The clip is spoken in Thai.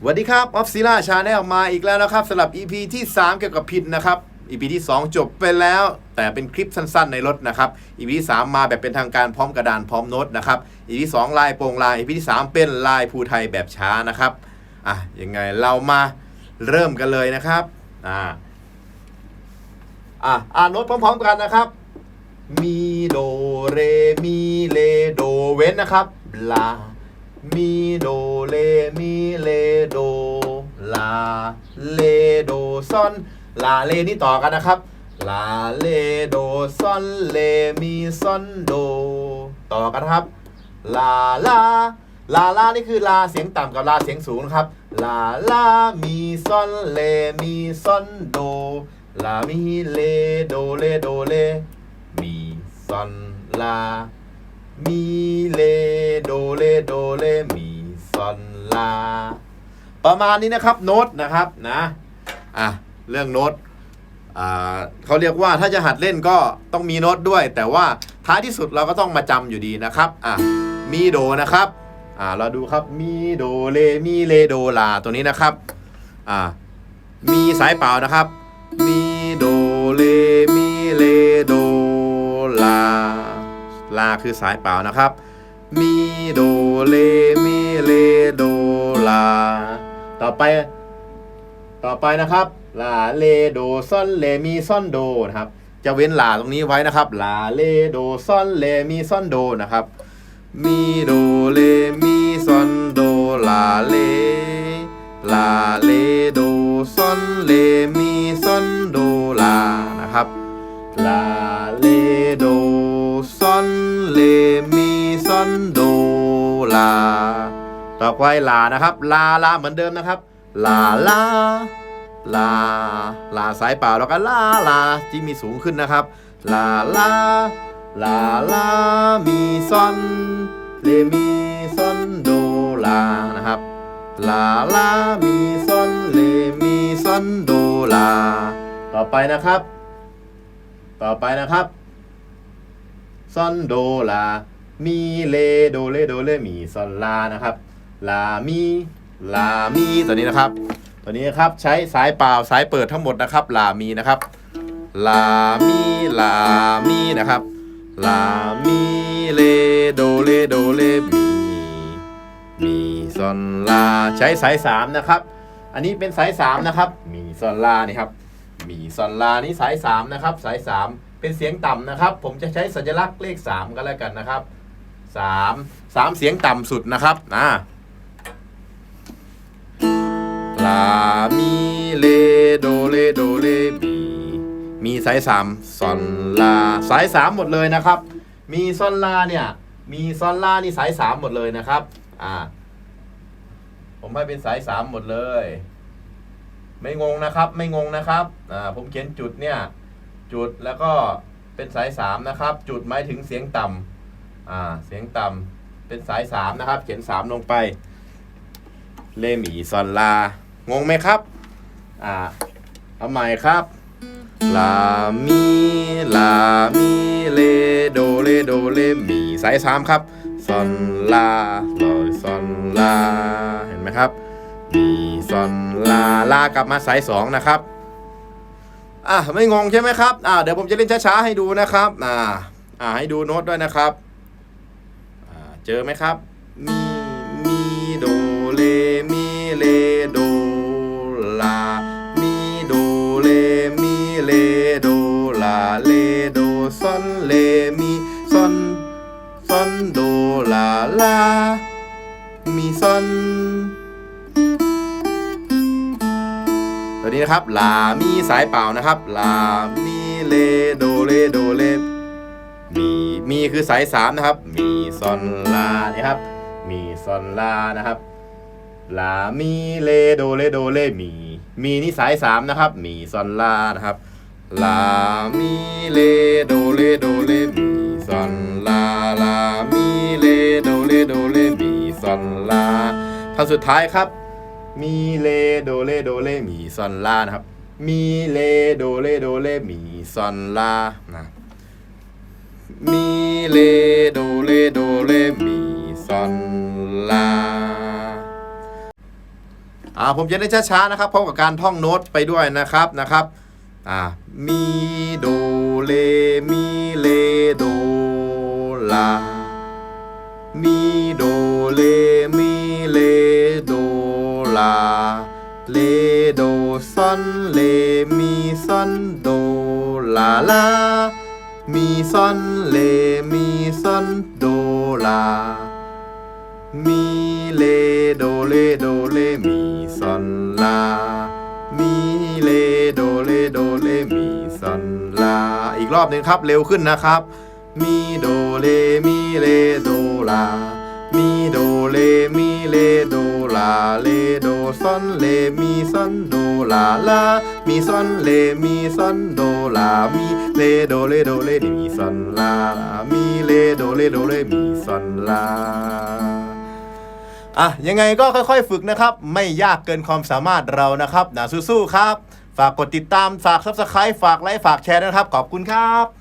สวัสดีครับออฟซิล่าชาแนลมาอีกแล้วนะครับสำหรับ EP ที่ 3 เกี่ยวกับพินนะครับ EP ที่ 2 จบไปแล้ว แต่เป็นคลิปสั้นๆ ในรถนะครับ EP ที่ 3 มาแบบเป็นทางการพร้อมกระดานพร้อมโน้ตนะครับ EP ที่ 2 ลายโปร่งลาย EP ที่ 3 เป็นลายภูไทยแบบช้านะครับอะยังไงเรามาเริ่มกันเลยนะครับอ่าอะอ่านโน้ตพร้อมๆกันนะครับมีโดเรมีเลโดเว้นนะครับลา มีโดเลมีเลโดลาเลโดซอนลาเลนี่ต่อกันนะครับลาเลโดซอนเลมีซอนโด ต่อกันครับลาลาลาลานี่คือลาเสียงต่ำกับลาเสียงสูงนะครับลาลามีซอนเลมีซอนโดลามีเลโดเลโดเลมีซอนลา มีเลโดเลโดเลมีซอนลา ประมาณนี้นะครับโน้ตนะครับนะอะเรื่องโน้ตอ่าเขาเรียกว่าถ้าจะหัดเล่นก็ต้องมีโน้ตด้วย แต่ว่าท้ายที่สุดเราก็ต้องมาจำอยู่ดีนะครับอะมีโดนะครับอ่าเราดูครับมีโดเลมีเลโดลาตัวนี้นะครับอ่ามีสายเปล่านะครับ มี คือสายเปล่านะครับ มีโดเลมีเลโดลา ต่อไป ต่อไปนะครับลาเลโดซอนเลมีซอนโดนะครับ จะเว้นลาตรงนี้ไว้นะครับลาเลโดซอนเลมีซอนโดนะครับ มีโดเลมีซอนโดลาเลลาเลโดซอนเลมีซอน ซอนโดลา ต่อไปลานะครับ ลาลาเหมือนเดิมนะครับ ลาลาลา ลาสายเปล่าแล้วก็ลาลาที่มีสูงขึ้นนะครับ ลาลา ลาลา มีซอนเลมีซอนโดลานะครับ ลาลา มีซอนเลมีซอนโดลา ต่อไปนะครับ ต่อไปนะครับซอนโดลา มีเลโดเลโดเลมีซอนลานะครับลามีลามีตัวนี้นะครับ ตัวนี้นะครับใช้สายเปล่าสายเปิดทั้งหมดนะครับลามีนะครับลามีลามีนะครับลามีเลโดเลโดเลมีมีซอนลาใช้สายสามนะครับ อันนี้เป็นสายสามนะครับมีซอนลานี่ครับมีซอนลานี่สายสามนะครับ สายสามเป็นเสียงต่ำนะครับ ผมจะใช้สัญลักษณ์เลขสามก็แล้วกันนะครับ สามสามเสียงต่ำสุดนะครับนะลามีเลโดเลโดเลมีมีสายสามซอนลาสายสามหมดเลยนะครับ มีซอนลาเนี่ยมีซอนลานี่สายสามหมดเลยนะครับอ่าผมให้เป็นสายสามหมดเลย ไม่งงนะครับ ไม่งงนะครับอ่าผมเขียนจุดเนี่ยจุดแล้วก็เป็นสายสามนะครับ จุดหมายถึงเสียงต่ำ อ่าเสียงต่ำเป็นสายสามนะครับ เขียนสามลงไป เลมีซอนลา งงไหมครับอ่าเอาใหม่ครับลามีลามีเลโดเลโดเลมีสายสามครับซอนลาลอยซอนลาเห็นไหมครับ มีซอนลาลากลับมาสายสองนะครับอะไม่งงใช่ไหมครับอ่าเดี๋ยวผมจะเล่นช้าๆให้ดูนะครับอ่าอ่าให้ดูโน้ตด้วยนะครับ เจอไหมครับ มีมีโดเลมีเลโดลา มีโดเลมีเลโดลาเลโดซอนเลมีซอนซอนโดลาลา มีซอนตัวนี้นะครับ ลา มีสายเปล่านะครับ ลา มีเลโดเลโดเล มีมีคือสายสามนะครับ มีซอนลานี่ครับ มีซอนลานะครับลามีเลโดเลโดเลมีมีนี่สายสามนะครับ มีซอนลานะครับลามีเลโดเลโดเลมีซอนลาลามีเลโดเลโดเลมีซอนลาท่อนสุดท้ายครับ มีเลโดเลโดเลมีซอนลานะครับ มีเลโดเลโดเลมีซอนลานะ เลโดเลโดเลมีซอนลาอ่าผมจะได้ช้าๆนะครับพร้อมกับการท่องโน้ตไปด้วยนะครับนะครับอ่ามีโดเลมีเลโดลามีโดเลมีเลโดลาเลโดซอนเลมีซอนโดลาลา มีซอนเล มีซอนโดลา มีเลโดเลโดเลมีซอนลา มีเลโดเลโดเลมีซอนลา อีกรอบหนึ่งครับเร็วขึ้นนะครับ มีโดเลมีเลโดลา มีโดเลมีเลโด ลาเลโดซอนเลมีซอนโดลาลา มีซอนเลมีซอนโดลามีเลโดเลโดเลมีซอนลามีเลโดเลโดเลมีซอนลาอะยังไงก็ค่อยๆ ฝึกนะครับ ไม่ยากเกินความสามารถเรานะครับนะสู้ๆครับ ฝากกดติดตามฝาก subscribe ฝากไลค์ฝากแชร์นะครับ ขอบคุณครับ